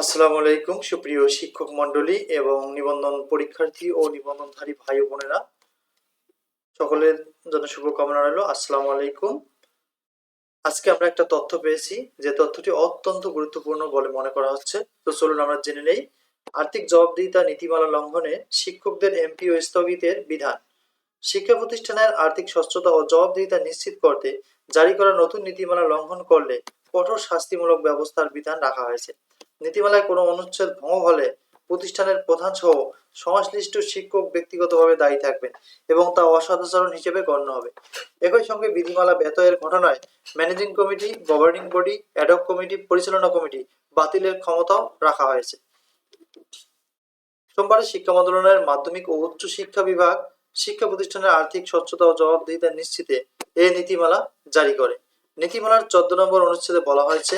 আসসালামু আলাইকুম, সুপ্রিয় শিক্ষক মণ্ডলী এবং নিবন্ধন পরীক্ষার্থী ও নিবন্ধনধারী ভাই বোনেরা। সকলের জন্য শুভকামনা রইল। আসসালামু আলাইকুম। আজকে আমরা একটা তথ্য পেয়েছি, যে তথ্যটি অত্যন্ত গুরুত্বপূর্ণ বলে মনে করা হচ্ছে। তো চলুন আমরা জেনে নেই, আর্থিক জবাবদিহিতা নীতিমালা লঙ্ঘনে শিক্ষকদের এমপি ও স্থগিতের বিধান। শিক্ষা প্রতিষ্ঠানের আর্থিক স্বচ্ছতা ও জবাবদিহিতা নিশ্চিত করতে জারি করা নতুন নীতিমালা লঙ্ঘন করলে কঠোর শাস্তিমূলক ব্যবস্থার বিধান রাখা হয়েছে। নীতিমালায় কোনো অনুচ্ছেদ ভঙ্গ হলে প্রতিষ্ঠানের প্রধান সহ সংশ্লিষ্ট শিক্ষক ব্যক্তিগতভাবে দায়ী থাকবেন এবং তা অসদাচরণ হিসেবে গণ্য হবে। একই সঙ্গে বিধিমালা ব্যতয়ের ঘটনায় managing committee, governing body ad hoc committee, পরিচালনা কমিটি বাতিলের ক্ষমতাও রাখা হয়েছে। সোমবার শিক্ষা মন্ত্রণালয়ের মাধ্যমিক ও উচ্চ শিক্ষা বিভাগ শিক্ষা প্রতিষ্ঠানের আর্থিক স্বচ্ছতা ও জবাবদিহিতা নিশ্চিতে এই নীতিমালা জারি করে। নীতিমালার চোদ্দ নম্বর অনুচ্ছেদে বলা হয়েছে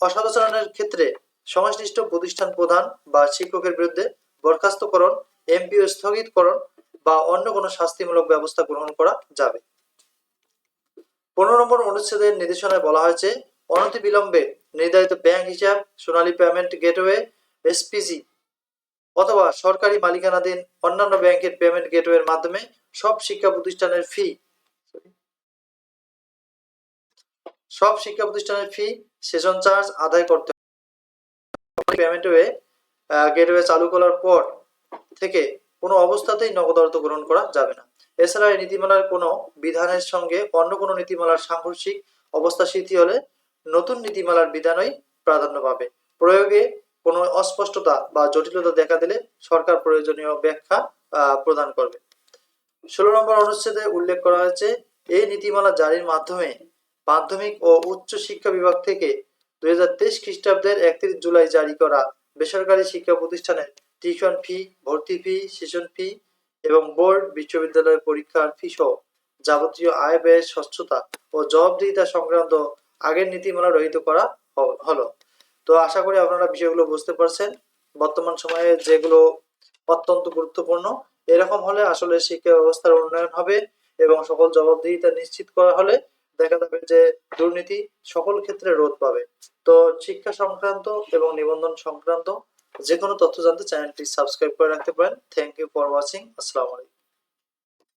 অসদাচরণের ক্ষেত্রে সংশ্লিষ্ট প্রতিষ্ঠান প্রধান বা শিক্ষকের বিরুদ্ধে বরখাস্তকরণ, এমপিও স্থগিতকরণ বা অন্য কোনো শাস্তিমূলক ব্যবস্থা গ্রহণ করা যাবে। পনেরো নম্বর অনুচ্ছেদের নির্দেশনায় বলা হয়েছে অনতি বিলম্বে নির্ধারিত ব্যাংক হিসাব, সোনালী পেমেন্ট গেটওয়ে, এসপিজি অথবা সরকারি মালিকানাধীন অন্যান্য ব্যাংকের পেমেন্ট গেটওয়ের মাধ্যমে সব শিক্ষা প্রতিষ্ঠানের ফি সব শিক্ষা প্রতিষ্ঠানের ফি, সেশন চার্জ আদায় করতে পেমেন্ট ওয়ে গেটওয়ে চালু করার পর থেকে কোনো অবস্থাতেই নগদ অর্থ গ্রহণ করা যাবে না। এছাড়া এই নীতিমালার কোনো বিধানের সঙ্গে অন্য কোনো নীতিমালার সাংঘর্ষিক অবস্থা স্মৃতি হলে নতুন নীতিমালার বিধানই প্রাধান্য পাবে। প্রয়োগে কোনো অস্পষ্টতা বা জটিলতা দেখা দিলে সরকার প্রয়োজনীয় ব্যাখ্যা প্রদান করবে। ষোলো নম্বর অনুচ্ছেদে উল্লেখ করা হয়েছে, এই নীতিমালা জারির মাধ্যমে মাধ্যমিক ও উচ্চ শিক্ষা বিভাগ থেকে দুই হাজার তেইশ খ্রিস্টাব্দের একত্রিশ জুলাই জারি করা বেসরকারি শিক্ষা প্রতিষ্ঠানের টিউশন ফি, ভর্তি ফি, সেশন ফি এবং বোর্ড, বিশ্ববিদ্যালয় পরীক্ষার ফি সহ যাবতীয় আয় ব্যয়ের স্বচ্ছতা ও জবাবদিহিতা সংক্রান্ত আগের নীতিমালা রহিত করা হলো। তো আশা করি আপনারা বিষয়গুলো বুঝতে পারছেন। বর্তমান সময়ে যেগুলো অত্যন্ত গুরুত্বপূর্ণ, এরকম হলে আসলে শিক্ষা ব্যবস্থার উন্নয়ন হবে এবং সকল জবাবদিহিতা নিশ্চিত করা হলে দেখা যাবে যে দুর্নীতি সকল ক্ষেত্রে রোধ পাবে। তো শিক্ষা সংক্রান্ত এবং নিবন্ধন সংক্রান্ত যে কোনো তথ্য জানতে চ্যানেলটি সাবস্ক্রাইব করে রাখতে পারেন। থ্যাংক ইউ ফর ওয়াচিং আসসালামু আলাইকুম।